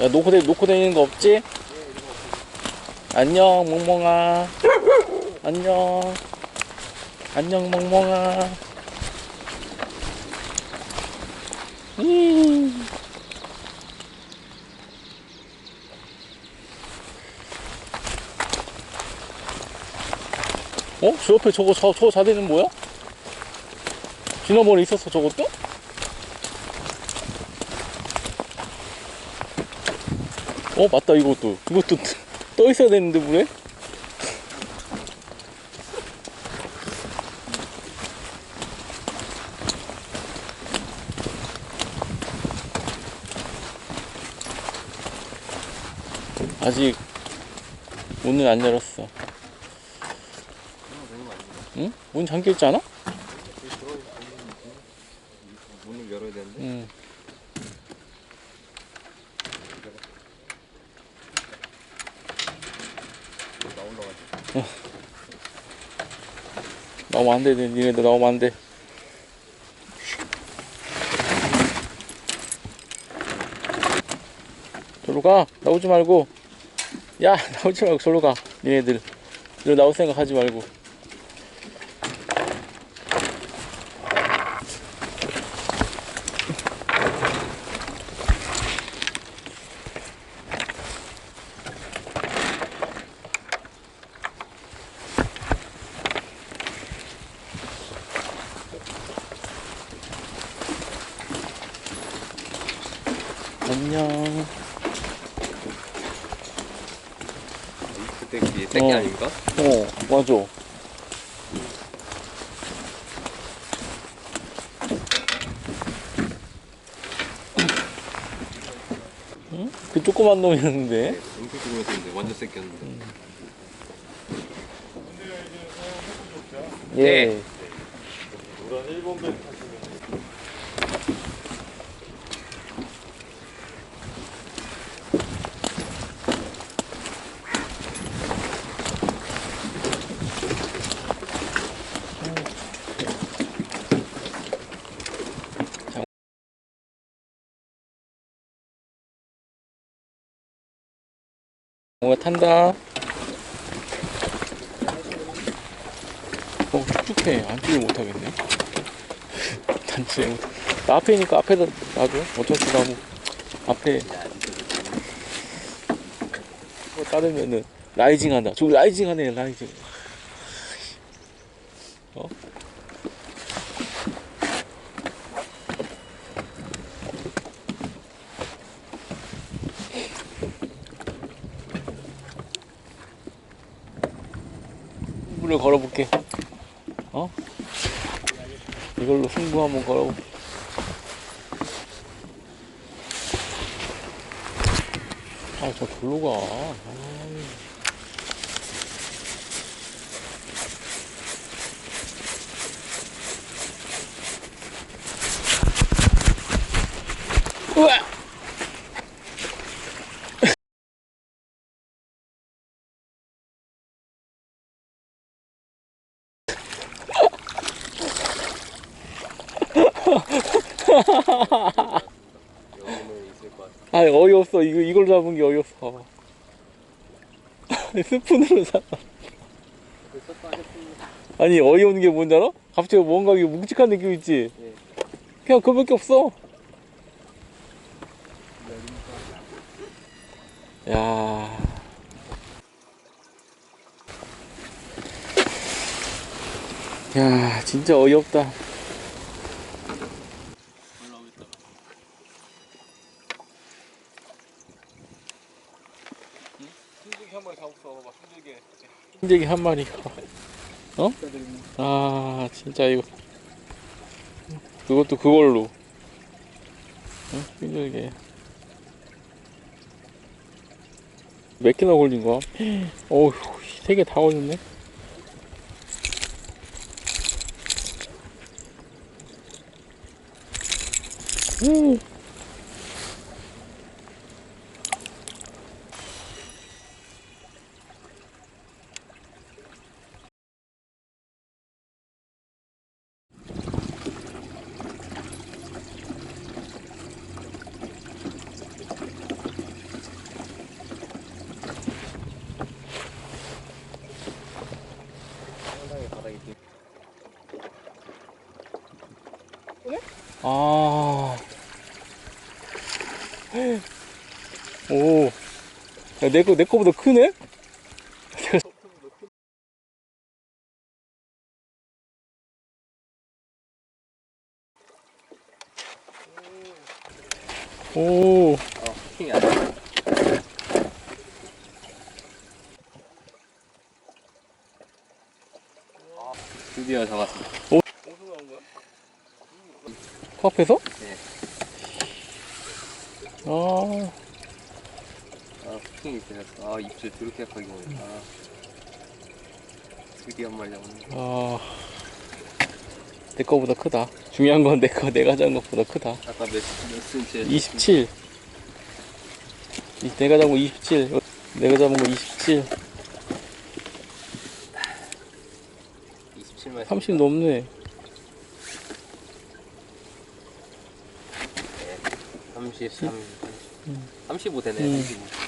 야, 놓고, 다, 놓고 다니는 거 없지? 안녕, 멍멍아. 안녕. 안녕, 멍멍아. 음. 어? 저 옆에 저거, 저, 저거 자대는 뭐야? 지난번에 있었어 저것도? 어 맞다 이것도 이것도 떠 있어야 되는데 물에 아직 문을 안 열었어 응? 문 잠겨 있지 않아? 문을 열어야 되는데 응 나 올라가지 나오면 안 돼, 니네들 나오면 안 돼. 저로 가. 나오지 말고. 야, 나오지 말고 저로 가. 니네들. 너 나올 생각 하지 말고. 안녕. 그때 그게 땡이 어. 아닌가? 어, 맞아. 응? 그 조그만 놈이었는데. 엄청 조금했는데 완전 뺏겼는데 예. 뭔가 탄다. 어, 축축해. 앉지를 못하겠네. 단지 못. 나 앞에 있니까 앞에다 놔줘. 어차피 나무 앞에. 그거 따르면은 라이징 한다. 저기 라이징 하네, 라이징. 승부를 걸어볼게. 어? 이걸로 승부 한번 걸어볼게. 아, 저 절로 가. 아이. 우와! 여기는 있을 것 같 아 아니 어이없어 이거 이걸 잡은 게 어이없어 스푼으로 잡아 아니 어이없는 게 뭔지 알아? 갑자기 뭔가 이게 묵직한 느낌 있지? 예. 그냥 그거밖에 없어 야 야, 진짜 어이없다. 흰색이 한 마리 잡았어 봐 흰색이 흰재기 한 마리. 어? 아, 진짜 이거. 그것도 그걸로. 응? 흰재기. 몇 개나 걸린 거야? 어휴, 세 개 다 걸렸네. 음. 아. 오. 야, 내 거, 내 거보다 크네? 오. 어, 킹이 안 돼. 드디어 잡았습니다. 코앞에서? 네. 아, 아, 킹이 되었어. 아, 입술 저렇게 약하게 오네. 아. 드디어 한 마리 잡았네. 아. 내 거보다 크다. 중요한 건 내 거, 내가 잡은 것보다 크다. 아까 몇, 몇 센치? 27. 이- 내가 잡은 거 27. 내가 잡은 거 27. 27마리. 30 넘네. 33. 35 되네, 음. 35.